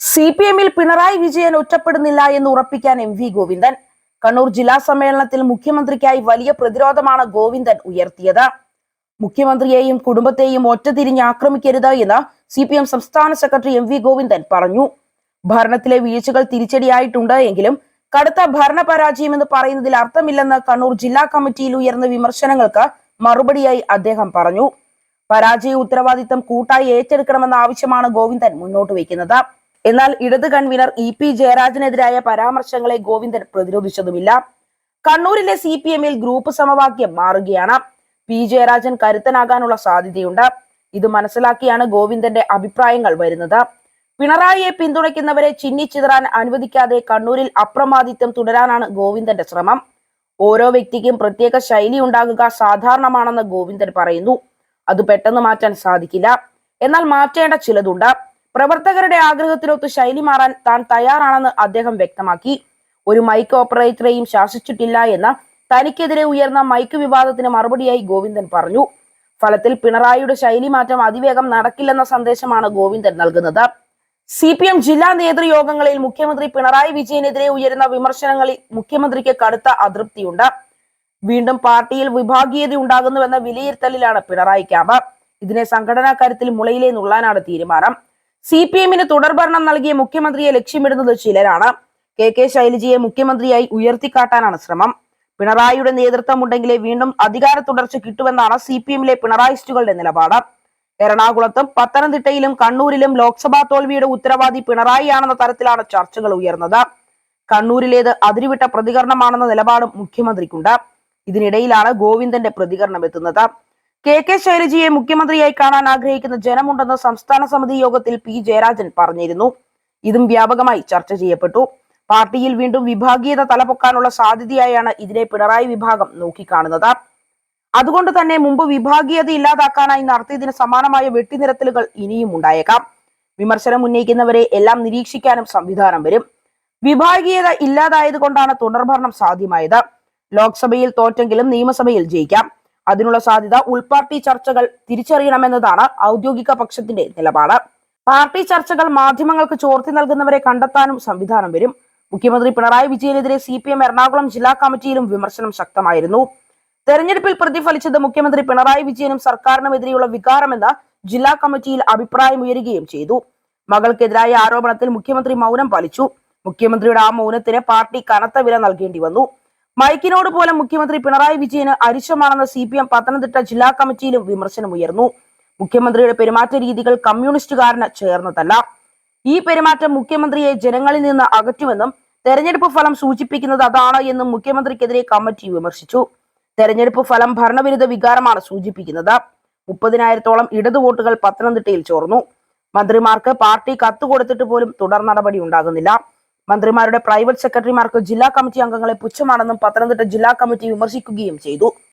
C P എമ്മിൽ പിണറായി വിജയൻ ഒറ്റപ്പെടുന്നില്ല എന്ന് ഉറപ്പിക്കാൻ എം വി ഗോവിന്ദൻ. കണ്ണൂർ ജില്ലാ സമ്മേളനത്തിൽ മുഖ്യമന്ത്രിക്കായി വലിയ പ്രതിരോധമാണ് ഗോവിന്ദൻ ഉയർത്തിയത്. മുഖ്യമന്ത്രിയെയും കുടുംബത്തെയും ഒറ്റതിരിഞ്ഞ് ആക്രമിക്കരുത് എന്ന് സി പി എം സംസ്ഥാന സെക്രട്ടറി എം വി ഗോവിന്ദൻ പറഞ്ഞു. ഭരണത്തിലെ വീഴ്ചകൾ തിരിച്ചടിയായിട്ടുണ്ട് എങ്കിലും കടുത്ത ഭരണ പരാജയം എന്ന് പറയുന്നതിൽ അർത്ഥമില്ലെന്ന് കണ്ണൂർ ജില്ലാ കമ്മിറ്റിയിൽ ഉയർന്ന വിമർശനങ്ങൾക്ക് മറുപടിയായി അദ്ദേഹം പറഞ്ഞു. പരാജയ ഉത്തരവാദിത്തം കൂട്ടായി ഏറ്റെടുക്കണമെന്ന ആവശ്യമാണ് ഗോവിന്ദൻ മുന്നോട്ട് വയ്ക്കുന്നത്. എന്നാൽ ഇടത് കൺവീനർ ഇ പി ജയരാജനെതിരായ പരാമർശങ്ങളെ ഗോവിന്ദൻ പ്രതിരോധിച്ചതുമില്ല. കണ്ണൂരിലെ സി പി എമ്മിൽ ഗ്രൂപ്പ് സമവാക്യം മാറുകയാണ്. പി ജയരാജൻ കരുത്തനാകാനുള്ള സാധ്യതയുണ്ട്. ഇത് മനസ്സിലാക്കിയാണ് ഗോവിന്ദന്റെ അഭിപ്രായങ്ങൾ വരുന്നത്. പിണറായിയെ പിന്തുണയ്ക്കുന്നവരെ ചിന്നിച്ചിതറാൻ അനുവദിക്കാതെ കണ്ണൂരിൽ അപ്രമാദിത്വം തുടരാനാണ് ഗോവിന്ദന്റെ ശ്രമം. ഓരോ വ്യക്തിക്കും പ്രത്യേക ശൈലി ഉണ്ടാകുക സാധാരണമാണെന്ന് ഗോവിന്ദൻ പറയുന്നു. അത് പെട്ടെന്ന് മാറ്റാൻ സാധിക്കില്ല. എന്നാൽ മാറ്റേണ്ട ചിലതുണ്ട്. പ്രവർത്തകരുടെ ആഗ്രഹത്തിനൊത്ത് ശൈലി മാറാൻ താൻ തയ്യാറാണെന്ന് അദ്ദേഹം വ്യക്തമാക്കി. ഒരു മൈക്ക് ഓപ്പറേറ്ററെയും ശാസിച്ചിട്ടില്ല എന്ന തനിക്കെതിരെ ഉയർന്ന മൈക്ക് വിവാദത്തിന് മറുപടിയായി ഗോവിന്ദൻ പറഞ്ഞു. ഫലത്തിൽ പിണറായിയുടെ ശൈലി മാറ്റം അതിവേഗം നടക്കില്ലെന്ന സന്ദേശമാണ് ഗോവിന്ദൻ നൽകുന്നത്. സി പി എം ജില്ലാ നേതൃയോഗങ്ങളിൽ മുഖ്യമന്ത്രി പിണറായി വിജയനെതിരെ ഉയരുന്ന വിമർശനങ്ങളിൽ മുഖ്യമന്ത്രിക്ക് കടുത്ത അതൃപ്തിയുണ്ട്. വീണ്ടും പാർട്ടിയിൽ വിഭാഗീയത ഉണ്ടാകുന്നുവെന്ന വിലയിരുത്തലിലാണ് പിണറായി ക്യാമ്പ്. ഇതിനെ സംഘടനാ കാര്യത്തിൽ മുളയിലെ നുള്ളാനാണ് തീരുമാനം. സി പി എമ്മിന് തുടർഭരണം നൽകിയ മുഖ്യമന്ത്രിയെ ലക്ഷ്യമിടുന്നത് ചിലരാണ്. കെ കെ ശൈലജയെ മുഖ്യമന്ത്രിയായി ഉയർത്തിക്കാട്ടാനാണ് ശ്രമം. പിണറായിയുടെ നേതൃത്വം ഉണ്ടെങ്കിലേ വീണ്ടും അധികാര തുടർച്ച കിട്ടുമെന്നാണ് സി പി എമ്മിലെ പിണറായിസ്റ്റുകളുടെ നിലപാട്. എറണാകുളത്തും പത്തനംതിട്ടയിലും കണ്ണൂരിലും ലോക്സഭാ തോൽവിയുടെ ഉത്തരവാദി പിണറായിയാണെന്ന തരത്തിലാണ് ചർച്ചകൾ ഉയർന്നത്. കണ്ണൂരിലേത് അതിരുവിട്ട പ്രതികരണമാണെന്ന നിലപാടും മുഖ്യമന്ത്രിക്കുണ്ട്. ഇതിനിടയിലാണ് ഗോവിന്ദന്റെ പ്രതികരണം എത്തുന്നത്. കെ കെ ശൈലജയെ മുഖ്യമന്ത്രിയായി കാണാൻ ആഗ്രഹിക്കുന്ന ജനമുണ്ടെന്ന് സംസ്ഥാന സമിതി യോഗത്തിൽ പി ജയരാജൻ പറഞ്ഞിരുന്നു. ഇതും വ്യാപകമായി ചർച്ച ചെയ്യപ്പെട്ടു. പാർട്ടിയിൽ വീണ്ടും വിഭാഗീയത തലപൊക്കാനുള്ള സാധ്യതയായാണ് ഇതിനെ പിണറായി വിഭാഗം നോക്കിക്കാണുന്നത്. അതുകൊണ്ട് തന്നെ മുമ്പ് വിഭാഗീയത ഇല്ലാതാക്കാനായി നടത്തിയതിന് സമാനമായ വെട്ടിനിരത്തലുകൾ ഇനിയും ഉണ്ടായേക്കാം. വിമർശനം ഉന്നയിക്കുന്നവരെ എല്ലാം നിരീക്ഷിക്കാനും സംവിധാനം വരും. വിഭാഗീയത ഇല്ലാതായത് കൊണ്ടാണ് തുടർഭരണം സാധ്യമായത്. ലോക്സഭയിൽ തോറ്റെങ്കിലും നിയമസഭയിൽ ജയിക്കാം. അതിനുള്ള സാധ്യത ഉൾപാർട്ടി ചർച്ചകൾ തിരിച്ചറിയണമെന്നതാണ് ഔദ്യോഗിക പക്ഷത്തിന്റെ നിലപാട്. പാർട്ടി ചർച്ചകൾ മാധ്യമങ്ങൾക്ക് ചോർത്തി നൽകുന്നവരെ കണ്ടെത്താനും സംവിധാനം വരും. മുഖ്യമന്ത്രി പിണറായി വിജയനെതിരെ സി പി എം എറണാകുളം ജില്ലാ കമ്മിറ്റിയിലും വിമർശനം ശക്തമായിരുന്നു. തെരഞ്ഞെടുപ്പിൽ പ്രതിഫലിച്ചത് മുഖ്യമന്ത്രി പിണറായി വിജയനും സർക്കാരിനുമെതിരെയുള്ള വികാരമെന്ന് ജില്ലാ കമ്മിറ്റിയിൽ അഭിപ്രായമുയരുകയും ചെയ്തു. മകൾക്കെതിരായ ആരോപണത്തിൽ മുഖ്യമന്ത്രി മൗനം പാലിച്ചു. മുഖ്യമന്ത്രിയുടെ ആ മൗനത്തിന് പാർട്ടി കനത്ത വില നൽകേണ്ടി വന്നു. മൈക്കിനോട് പോലെ മുഖ്യമന്ത്രി പിണറായി വിജയന് അരിശമാണെന്ന് സി പി എം പത്തനംതിട്ട ജില്ലാ കമ്മിറ്റിയിലും വിമർശനമുയർന്നു മുഖ്യമന്ത്രിയുടെ പെരുമാറ്റ രീതികൾ കമ്മ്യൂണിസ്റ്റുകാരന് ചേർന്നതല്ല. ഈ പെരുമാറ്റം മുഖ്യമന്ത്രിയെ ജനങ്ങളിൽ നിന്ന് അകറ്റുമെന്നും തെരഞ്ഞെടുപ്പ് ഫലം സൂചിപ്പിക്കുന്നത് അതാണ് എന്നും മുഖ്യമന്ത്രിക്കെതിരെ കമ്മിറ്റി വിമർശിച്ചു. തെരഞ്ഞെടുപ്പ് ഫലം ഭരണവിരുദ്ധ വികാരമാണ് സൂചിപ്പിക്കുന്നത്. മുപ്പതിനായിരത്തോളം ഇടതു വോട്ടുകൾ പത്തനംതിട്ടയിൽ ചോർന്നു. മന്ത്രിമാർക്ക് പാർട്ടി കത്ത് കൊടുത്തിട്ട് പോലും തുടർ നടപടി ഉണ്ടാകുന്നില്ല. മന്ത്രിമാരുടെ പ്രൈവറ്റ് സെക്രട്ടറിമാർക്ക് ജില്ലാ കമ്മിറ്റി അംഗങ്ങളെ പുച്ഛമാണെന്നും പത്തനംതിട്ട ജില്ലാ കമ്മിറ്റി വിമർശിക്കുകയും ചെയ്തു.